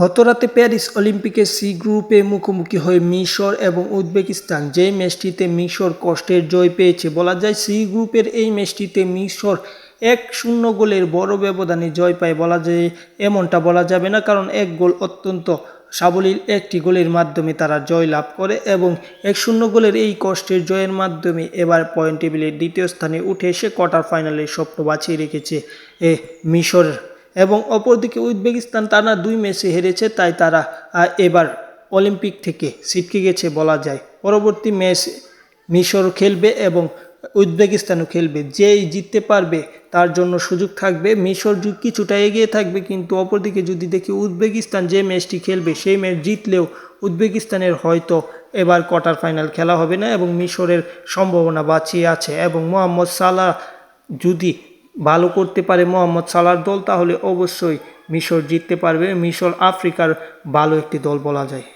গতরাতে প্যারিস অলিম্পিকের সি গ্রুপে মুখোমুখি হয়ে মিশর এবং উজবেকিস্তান। যে ম্যাচটিতে মিশর কষ্টের জয় পেয়েছে, বলা যায় সি গ্রুপের এই ম্যাচটিতে মিশর এক শূন্য গোলের বড় ব্যবধানে জয় পায়, বলা যায়, এমনটা বলা যাবে না, কারণ এক গোল অত্যন্ত সাবলীল একটি গোলের মাধ্যমে তারা জয় লাভ করে এবং এক শূন্য গোলের এই কষ্টের জয়ের মাধ্যমে এবার পয়েন্ট টেবিলের দ্বিতীয় স্থানে উঠে এসে কোয়ার্টার ফাইনালের স্বপ্ন বাঁচিয়ে রেখেছে, এ মিশর এবং অপরদিকে উজবেকিস্তান টানা দুই ম্যাচে হেরেছে, তাই তারা এবার অলিম্পিক থেকে ছিটকে গেছে বলা যায়। পরবর্তী ম্যাচ মিশর খেলবে এবং উজবেকিস্তানও খেলবে। যেই জিততে পারবে, তার জন্য সুযোগ থাকবে। মিশর কিছুটা এগিয়ে থাকবে, কিন্তু অপরদিকে যদি দেখি উজবেকিস্তান যে ম্যাচটি খেলবে, সেই ম্যাচ জিতলেও উজবেকিস্তানের হয়তো এবার কোয়ার্টার ফাইনাল খেলা হবে না এবং মিশরের সম্ভাবনা বাঁচিয়ে আছে। এবং মোহাম্মদ সালাহ যদি ভালো করতে পারে মোহাম্মদ সালার দল, তাহলে অবশ্যই মিশর জিততে পারবে। মিশর আফ্রিকার ভালো একটি দল বলা যায়।